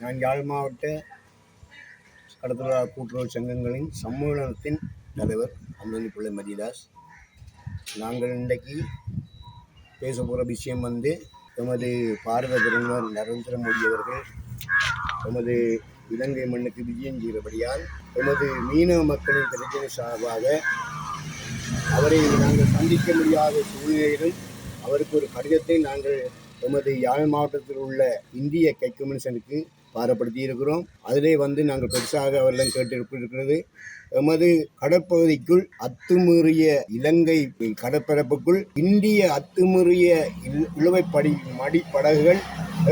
நான் யாழ் மாவட்ட கடத்தொழிலாளர் கூட்டுறவு சங்கங்களின் சம்மேளனத்தின் தலைவர் அந்தோனி பிள்ளை மதிதாஸ். நாங்கள் இன்றைக்கு பேச போகிற விஷயம் வந்து எமது பாரத பிரதமர் நரேந்திர மோடி அவர்கள் எமது இலங்கை மண்ணுக்கு விஜயம் செய்தபடியால் எமது மீனவ மக்களின் பிரச்சனை சார்பாக அவரை நாங்கள் சந்திக்க முடியாத சூழ்நிலையிலும் அவருக்கு ஒரு கடிதத்தை நாங்கள் எமது யாழ் மாவட்டத்தில் உள்ள இந்திய கை பாரப்படுத்தி இருக்கிறோம் அதிலே வந்து நாங்கள் பெருசாக அவரிடம் கேட்டிருக்கிறது. எமது கடற்பகுதிக்குள் அத்துமீறிய இலங்கை கடற்பரப்புக்குள் இந்திய அத்துமீறிய இழுவைப்படி மடிப்படகுகள்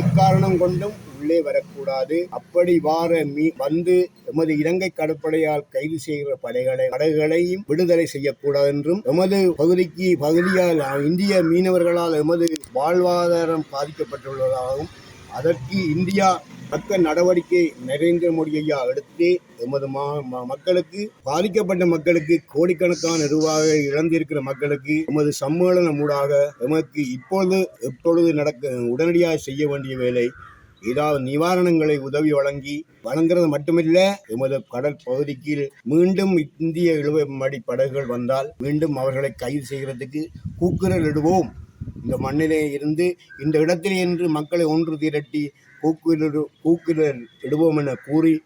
எக்காரணம் கொண்டும் உள்ளே வரக்கூடாது. அப்படி வார மீ வந்து எமது இலங்கை கடற்படையால் கைது செய்கிற படைகளை படகுகளையும் விடுதலை செய்யக்கூடாது என்றும் எமது பகுதிக்கு பகுதியால் இந்திய மீனவர்களால் எமது வாழ்வாதாரம் பாதிக்கப்பட்டுள்ளதாகவும் அதற்கு இந்தியா தக்க நடவடிக்கை நரேந்திர மோடி ஐயா எடுத்து எமது மா மக்களுக்கு பாதிக்கப்பட்ட மக்களுக்கு கோடிக்கணக்கான ரூபாயை இழந்திருக்கிற மக்களுக்கு எமது சம்மேளனம் ஊடாக எமக்கு இப்பொழுது எப்பொழுது நடக்க உடனடியாக செய்ய வேண்டிய வேலை ஏதாவது நிவாரணங்களை உதவி வழங்கி வழங்குறது மட்டுமில்ல எமது கடல் பகுதிக்கு மீண்டும் இந்திய இழுவை மடி படகுகள் வந்தால் மீண்டும் அவர்களை கைது செய்கிறதுக்கு கூக்குரல் இடுவோம். இந்த மண்ணிலே இருந்து இந்த இடத்திலே என்று மக்களை ஒன்று திரட்டி கூக்குரல் கூக்குரல் இடுவோம் என கூறி